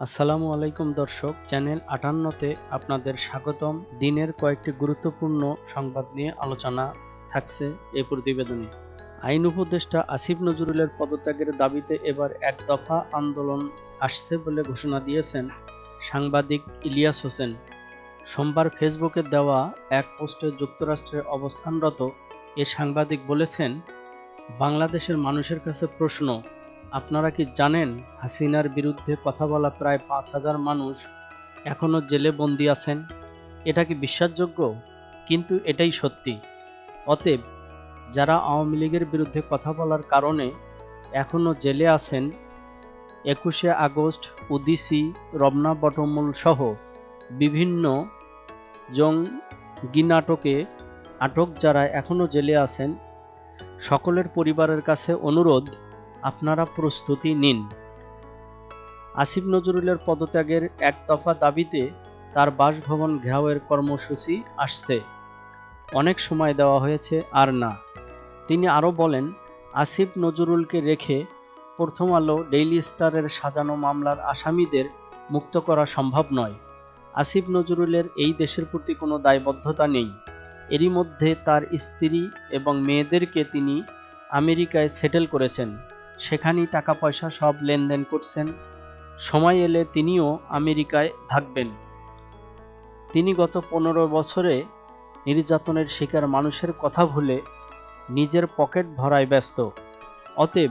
আসসালামু আলাইকুম দর্শক, চ্যানেল আটান্নতে আপনাদের স্বাগতম। দিনের কয়েকটি গুরুত্বপূর্ণ সংবাদ নিয়ে আলোচনা থাকছে এই প্রতিবেদনে। আইন উপদেষ্টা আসিফ নজরুলের পদত্যাগের দাবিতে এবার এক দফা আন্দোলন আসছে বলে ঘোষণা দিয়েছেন সাংবাদিক ইলিয়াস হোসেন। সোমবার ফেসবুকে দেওয়া এক পোস্টে যুক্তরাষ্ট্রে অবস্থানরত এ সাংবাদিক বলেছেন, বাংলাদেশের মানুষের কাছে প্রশ্ন আপনারা কি জানেন হাসিনার বিরুদ্ধে কথা বলা প্রায় পাঁচ হাজার মানুষ এখনও জেলে বন্দি আছেন? এটা কি বিশ্বাসযোগ্য? কিন্তু এটাই সত্যি। অতএব, যারা আওয়ামী লীগের বিরুদ্ধে কথা বলার কারণে এখনও জেলে আছেন, একুশে আগস্ট উদিসি রমনা বটমূল সহ বিভিন্ন জঙ্গি নাটকে আটক যারা এখনও জেলে আছেন, সকলের পরিবারের কাছে অনুরোধ আপনারা প্রস্তুতি নিন। আসিফ নজরুলের পদত্যাগের এক দফা দাবিতে তার বাসভবন ঘেরাওয়ের কর্মসূচি আসছে। অনেক সময় দেওয়া হয়েছে, আর না। তিনি আরও বলেন, আসিফ নজরুলকে রেখে প্রথম আলো ডেইলি স্টারের সাজানো মামলার আসামিদের মুক্ত করা সম্ভব নয়। আসিফ নজরুলের এই দেশের প্রতি কোনো দায়বদ্ধতা নেই। এরই মধ্যে তার স্ত্রী এবং মেয়েদেরকে তিনি আমেরিকায় সেটেল করেছেন। সেখানেই টাকা পয়সা সব লেনদেন করছেন। সময় এলে তিনিও আমেরিকায় থাকবেন। তিনি গত পনেরো বছরে নির্যাতনের শিকার মানুষের কথা ভুলে নিজের পকেট ভরায় ব্যস্ত। অতএব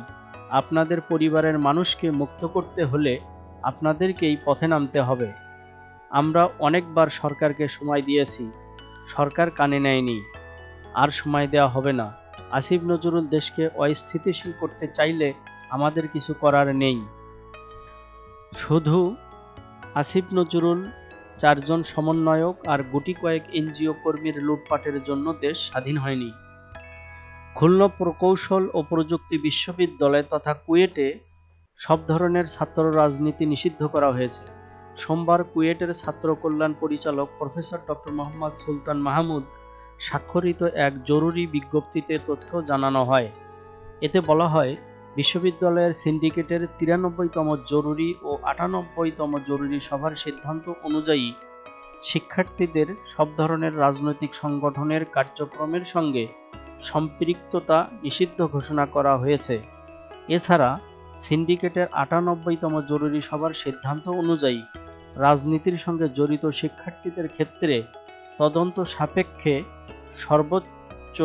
আপনাদের পরিবারের মানুষকে মুক্ত করতে হলে আপনাদেরকেই পথে নামতে হবে। আমরা অনেকবার সরকারকে সময় দিয়েছি। সরকার কানে নেয়নি। আর সময় দেওয়া হবে না। আসিফ নজরুল দেশকে অস্থিতিশীল করতে চাইলে আমাদের কিছু করার নেই। শুধু আসিফ নজরুল, চারজন সমন্বয়ক আর গুটি কয়েক এনজিও কর্মীর লুটপাটের জন্য দেশ স্বাধীন হয়নি। খুলনা প্রকৌশল ও প্রযুক্তি বিশ্ববিদ্যালয় তথা কুয়েটে সব ধরনের ছাত্র রাজনীতি নিষিদ্ধ করা হয়েছে। সোমবার কুয়েটের ছাত্র কল্যাণ পরিচালক প্রফেসর ডক্টর মোহাম্মদ সুলতান মাহমুদ স্বাক্ষরিত এক জরুরি বিজ্ঞপ্তিতে তথ্য জানানো হয়। এতে বলা হয়, বিশ্ববিদ্যালয়ের সিন্ডিকেটের তিরানব্বইতম জরুরি ও আটানব্বইতম জরুরি সভার সিদ্ধান্ত অনুযায়ী শিক্ষার্থীদের সব ধরনের রাজনৈতিক সংগঠনের কার্যক্রমের সঙ্গে সম্পৃক্ততা নিষিদ্ধ ঘোষণা করা হয়েছে। এছাড়া, সিন্ডিকেটের আটানব্বইতম জরুরি সভার সিদ্ধান্ত অনুযায়ী রাজনীতির সঙ্গে জড়িত শিক্ষার্থীদের ক্ষেত্রে তদন্ত সাপেক্ষে সর্বোচ্চ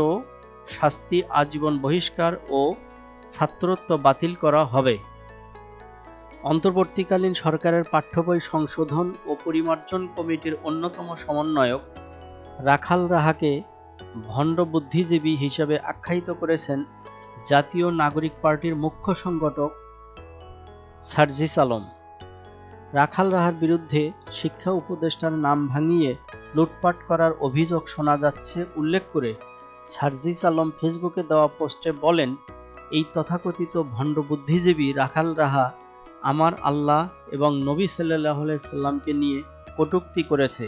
শাস্তি আজীবন বহিষ্কার ও ছাত্রত্ব বাতিল করা হবে। অন্তর্বর্তীকালীন সরকারের পাঠ্যবই সংশোধন ও পরিমার্জন কমিটির অন্যতম সমন্বয়ক রাখাল রাহাকে ভণ্ড বুদ্ধিজীবী হিসেবে আখ্যায়িত করেছেন জাতীয় নাগরিক পার্টির মুখ্য সংগঠক সার্জিস আলম। রাখাল রাহার বিরুদ্ধে শিক্ষা উপদেষ্টার নাম ভাঙিয়ে লুটপাট করার অভিযোগ শোনা যাচ্ছে উল্লেখ করে। সার্জিস আলম ফেসবুকে দেওয়া পোস্টে বলেন, এই তথাকথিত ভণ্ড বুদ্ধিজীবী রাখাল রাহা আমার আল্লাহ এবং নবী সাল্লাহ সাল্লামকে নিয়ে কটুক্তি করেছে।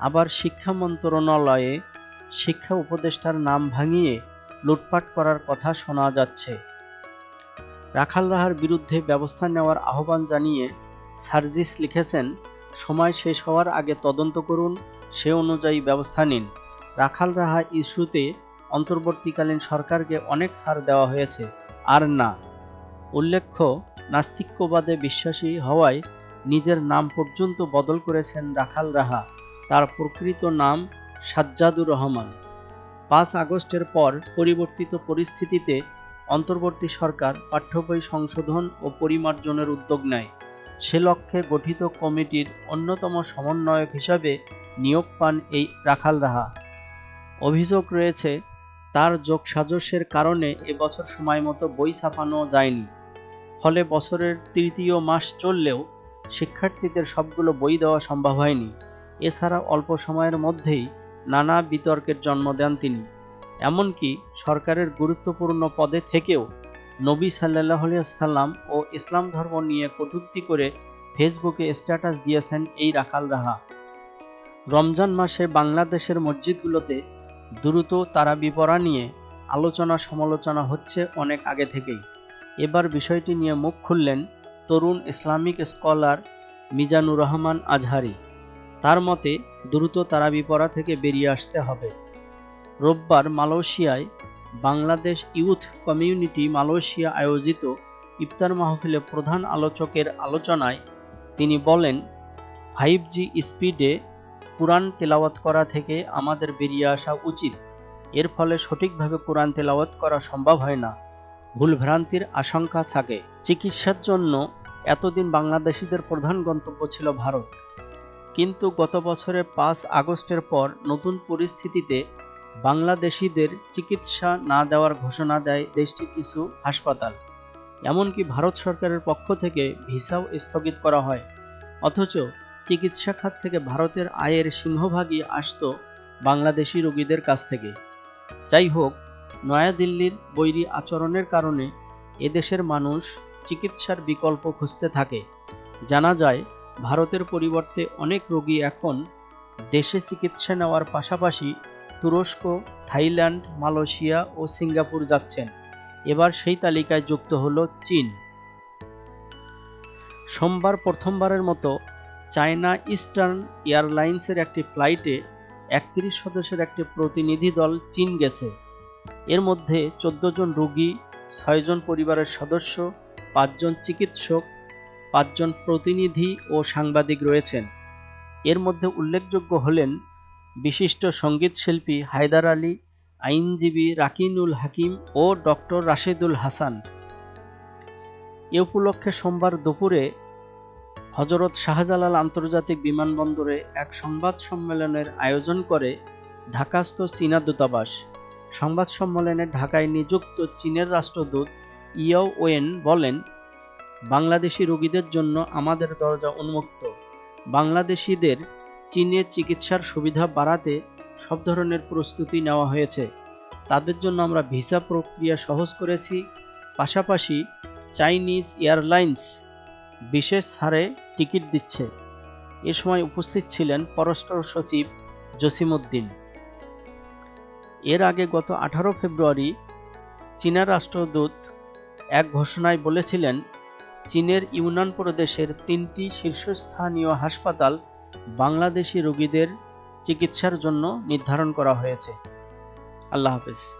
আবার শিক্ষা মন্ত্রণালয়ে শিক্ষা উপদেষ্টার নাম ভাঙিয়ে লুটপাট করার কথা শোনা যাচ্ছে। রাখাল রাহার বিরুদ্ধে ব্যবস্থা নেওয়ার আহ্বান জানিয়ে সার্জিস লিখেছেন, সময় শেষ হওয়ার আগে তদন্ত করুন, সে অনুযায়ী ব্যবস্থা নিন। রাখাল রাহা ইস্যুতে অন্তর্বর্তীকালীন সরকারকে অনেক ছাড় দেওয়া হয়েছে, আর না। উল্লেখ্য নাস্তিক্যবাদে বিশ্বাসী হওয়ায় নিজের নাম পর্যন্ত বদল করেছেন রাখাল রাহা, তার প্রকৃত নাম সাজ্জাদুর রহমান। পাঁচ আগস্টের পর পরিবর্তিত পরিস্থিতিতে অন্তর্বর্তী সরকার পাঠ্যবই সংশোধন ও পরিমার্জনের উদ্যোগ নেয়। সে লক্ষ্যে গঠিত কমিটির অন্যতম সমন্বয়ক হিসাবে নিয়োগ পান এই রাখাল রাহা। অভিযোগ রয়েছে, তার যোগসাজশের কারণে এবছর সময় মতো বই ছাপানো যায়নি। ফলে বছরের তৃতীয় মাস চললেও শিক্ষার্থীদের সবগুলো বই দেওয়া সম্ভব হয়নি। এছাড়া অল্প সময়ের মধ্যেই নানা বিতর্কের জন্ম দেন তিনি। এমনকি সরকারের গুরুত্বপূর্ণ পদে থেকেও নবী সাল্লাহ সাল্লাম ও ইসলাম ধর্ম নিয়ে কটূক্তি করে ফেসবুকে স্ট্যাটাস দিয়েছেন এই রাখাল রাহা। রমজান মাসে বাংলাদেশের মসজিদগুলোতে দ্রুত তারাবি পড়া নিয়ে আলোচনা সমালোচনা হচ্ছে অনেক আগে থেকেই। এবার বিষয়টি নিয়ে মুখ খুললেন তরুণ ইসলামিক স্কলার মিজানুর রহমান আজহারি। তার মতে, দ্রুত তারাবি পড়া থেকে বেরিয়ে আসতে হবে। রোববার মালয়েশিয়ায় বাংলাদেশ ইউথ কমিউনিটি মালয়েশিয়া আয়োজিত ইফতার মাহফিলে প্রধান আলোচকের আলোচনায় তিনি বলেন, ফাইভ জি স্পিডে কোরআন তেলাওয়াত করা থেকে আমাদের বেরিয়ে আসা উচিত। এর ফলে সঠিকভাবে কোরআন তেলাওয়াত করা সম্ভব হয় না। ভুলভ্রান্তির আশঙ্কা থাকে। চিকিৎসার জন্য এতদিন বাংলাদেশিদের প্রধান গন্তব্য ছিল ভারত। কিন্তু গত বছরের পাঁচ আগস্টের পর নতুন পরিস্থিতিতে বাংলাদেশিদের চিকিৎসা না দেওয়ার ঘোষণা দেয় দেশটির কিছু হাসপাতাল। এমনকি ভারত সরকারের পক্ষ থেকে ভিসাও স্থগিত করা হয়। অথচ চিকিৎসা খাত থেকে ভারতের আয়ের সিংহভাগই আসত বাংলাদেশি রোগীদের কাছ থেকে। যাই হোক, নয়াদিল্লির বৈরী আচরণের কারণে এদেশের মানুষ চিকিৎসার বিকল্প খুঁজতে থাকে। জানা যায়, ভারতের পরিবর্তে অনেক রোগী এখন দেশে চিকিৎসা নেওয়ার পাশাপাশি তুরস্ক, থাইল্যান্ড, মালয়েশিয়া ও সিঙ্গাপুর যাচ্ছেন। এবার সেই তালিকায় যুক্ত হলো চীন। সোমবার প্রথমবারের মতো চায়না ইস্টার্ন এয়ারলাইন্সের একটি ফ্লাইটে একত্রিশ সদস্যের একটি প্রতিনিধি দল চীন গেছে। এর মধ্যে চোদ্দ জন রোগী ছয়জন পরিবারের সদস্য পাঁচজন চিকিৎসক পাঁচজন প্রতিনিধি ও সাংবাদিক রয়েছেন। এর মধ্যে উল্লেখযোগ্য হলেন বিশিষ্ট সংগীত শিল্পী হায়দার আলী, আইনজীবী রাকিনুল হাকিম ও ডক্টর রাশেদুল হাসান। এ উপলক্ষে সোমবার দুপুরে হজরত শাহজালাল আন্তর্জাতিক বিমানবন্দরে এক সংবাদ সম্মেলনের আয়োজন করে ঢাকাস্থ চীনা দূতাবাস। সংবাদ সম্মেলনে ঢাকায় নিযুক্ত চীনের রাষ্ট্রদূত ইয়াও ওয়েন বলেন, বাংলাদেশি রোগীদের জন্য আমাদের দরজা উন্মুক্ত। বাংলাদেশিদের চীনে চিকিৎসার সুবিধা বাড়াতে সব ধরনের প্রস্তুতি নেওয়া হয়েছে। তাদের জন্য আমরা ভিসা প্রক্রিয়া সহজ করেছি। পাশাপাশি চাইনিজ এয়ারলাইন্স বিশেষ ছাড়ে টিকিট দিচ্ছে। এ সময় উপস্থিত ছিলেন পররাষ্ট্র সচিব জসিমউদ্দিন। এর আগে গত আঠারো ফেব্রুয়ারি চীনা রাষ্ট্রদূত এক ঘোষণায় বলেছিলেন, চীনের ইউনান প্রদেশের তিনটি শীর্ষস্থানীয় হাসপাতাল বাংলাদেশি রোগীদের চিকিৎসার জন্য নির্ধারণ করা হয়েছে। আল্লাহ হাফেজ।